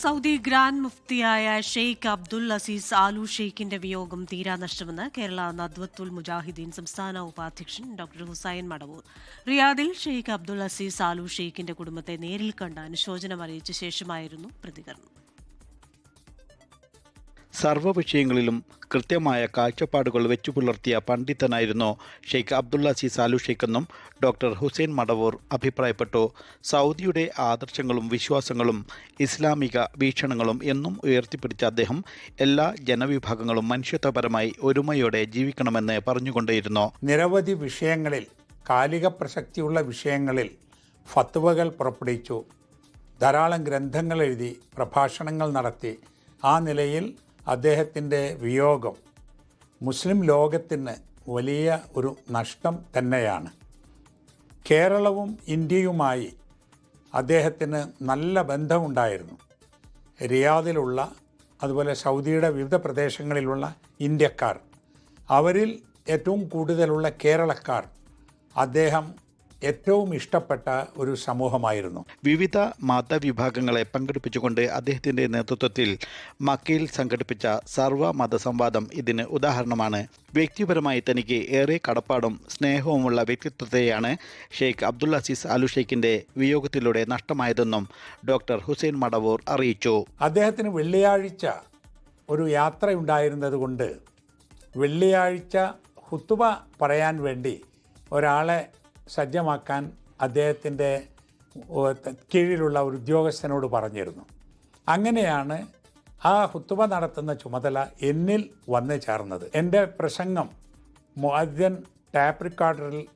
Saudi grand മുഫ്തിയായ Sheikh Abdul Aziz Al ഷെയ്ഖിന്റെ വിയോഗം തീരാനഷ്ടമെന്ന് കേരള നദ്വത്തുൽ മുജാഹിദ്ദീൻ സംസ്ഥാന ഉപാധ്യക്ഷൻ ഡോക്ടർ ഹുസൈൻ മടവൂർ. റിയാദിൽ ഷെയ്ഖ് അബ്ദുൽ അസീസ് ആലു ഷെയ്ഖിന്റെ കുടുംബത്തെ നേരിൽ കണ്ട് അനുശോചനം അറിയിച്ച ശേഷമായിരുന്നു പ്രതികരണം. സർവ വിഷയങ്ങളിലും കൃത്യമായ കാഴ്ചപ്പാടുകൾ വെച്ചു പുലർത്തിയ പണ്ഡിതനായിരുന്നു ഷെയ്ഖ് അബ്ദുള്ള സി സാലു ഷെയ്ഖെന്നും ഡോക്ടർ ഹുസൈൻ മടവൂർ അഭിപ്രായപ്പെട്ടു. സൗദിയുടെ ആദർശങ്ങളും വിശ്വാസങ്ങളും ഇസ്ലാമിക വീക്ഷണങ്ങളും എന്നും ഉയർത്തിപ്പിടിച്ച അദ്ദേഹം എല്ലാ ജനവിഭാഗങ്ങളും മനുഷ്യത്വപരമായി ഒരുമയോടെ ജീവിക്കണമെന്ന് പറഞ്ഞുകൊണ്ടേയിരുന്നു. നിരവധി വിഷയങ്ങളിൽ കാലിക പ്രസക്തിയുള്ള വിഷയങ്ങളിൽ ഫത്വകൾ പുറപ്പെടുവിച്ചു. ധാരാളം ഗ്രന്ഥങ്ങൾ എഴുതി പ്രഭാഷണങ്ങൾ നടത്തി. ആ നിലയിൽ അദ്ദേഹത്തിന്റെ വിയോഗം മുസ്ലിം ലോകത്തിന് വലിയ ഒരു നഷ്ടം തന്നെയാണ്. കേരളവും ഇന്ത്യയുമായി അദ്ദേഹത്തിന് നല്ല ബന്ധമുണ്ടായിരുന്നു. റിയാദിലുള്ള അതുപോലെ സൗദിയുടെ വിവിധ പ്രദേശങ്ങളിലുള്ള ഇന്ത്യക്കാർ. അവരിൽ ഏറ്റവും കൂടുതലുള്ള കേരളക്കാർ അദ്ദേഹം ഏറ്റവും ഇഷ്ടപ്പെട്ട ഒരു സമൂഹമായിരുന്നു. വിവിധ മതവിഭാഗങ്ങളെ പങ്കെടുപ്പിച്ചുകൊണ്ട് അദ്ദേഹത്തിന്റെ നേതൃത്വത്തിൽ മക്കയിൽ സംഘടിപ്പിച്ച സർവ മതസംവാദം ഇതിന് ഉദാഹരണമാണ്. വ്യക്തിപരമായി തനിക്ക് ഏറെ കടപ്പാടും സ്നേഹവുമുള്ള വ്യക്തിത്വത്തെയാണ് ഷെയ്ഖ് അബ്ദുൽ അസീസ് അലു ഷെയ്ഖിന്റെ വിയോഗത്തിലൂടെ നഷ്ടമായതെന്നും ഡോക്ടർ ഹുസൈൻ മടവൂർ അറിയിച്ചു. അദ്ദേഹത്തിന് വെള്ളിയാഴ്ച ഒരു യാത്രയുണ്ടായിരുന്നത് കൊണ്ട് വെള്ളിയാഴ്ച ഹുത്തുബ പറയാൻ വേണ്ടി ഒരാളെ സജ്ജമാക്കാൻ അദ്ദേഹത്തിന്റെ കീഴിലുള്ള ഒരു ഉദ്യോഗസ്ഥനോട് പറഞ്ഞിരുന്നു. അങ്ങനെയാണ് ആ ഹുത്തുബ നടത്തുന്ന ചുമതല എന്നിൽ വന്നു ചേർന്നത്. എന്റെ പ്രസംഗം മുഅദ്ദൻ ടാപ്പ് റെക്കോർഡറിൽ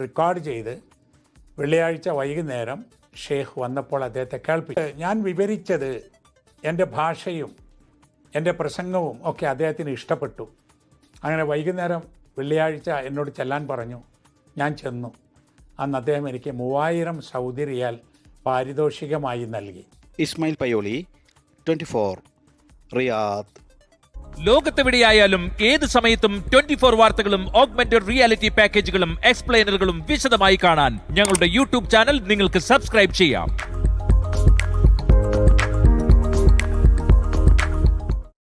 റെക്കോർഡ് ചെയ്ത് വെള്ളിയാഴ്ച വൈകുന്നേരം ഷെയ്ഖ് വന്നപ്പോൾ അദ്ദേഹത്തെ കേൾപ്പിച്ചു. ഞാൻ വിവരിച്ചത് എന്റെ ഭാഷയും എന്റെ പ്രസംഗവും ഒക്കെ അദ്ദേഹത്തിന് ഇഷ്ടപ്പെട്ടു. അങ്ങനെ വൈകുന്നേരം വെള്ളിയാഴ്ച എന്നോട് ചെല്ലാൻ പറഞ്ഞു. ഞാൻ ചെന്നു. അന്ന് അദ്ദേഹം എനിക്ക് മൂവായിരം സൗദി റിയാൽ പാരിതോഷികമായി നൽകി. Ismail Payyoli twenty four Riyadh. ലോകത്തെവിടെയായാലും ഏത് സമയത്തും ട്വന്റി ഫോർ വാർത്തകളും ഓഗ്മെന്റഡ് റിയാലിറ്റി പാക്കേജുകളും എക്സ്പ്ലെയിനറുകളും വിശദമായി കാണാൻ ഞങ്ങളുടെ യൂട്യൂബ് ചാനൽ നിങ്ങൾക്ക് സബ്സ്ക്രൈബ് ചെയ്യാം.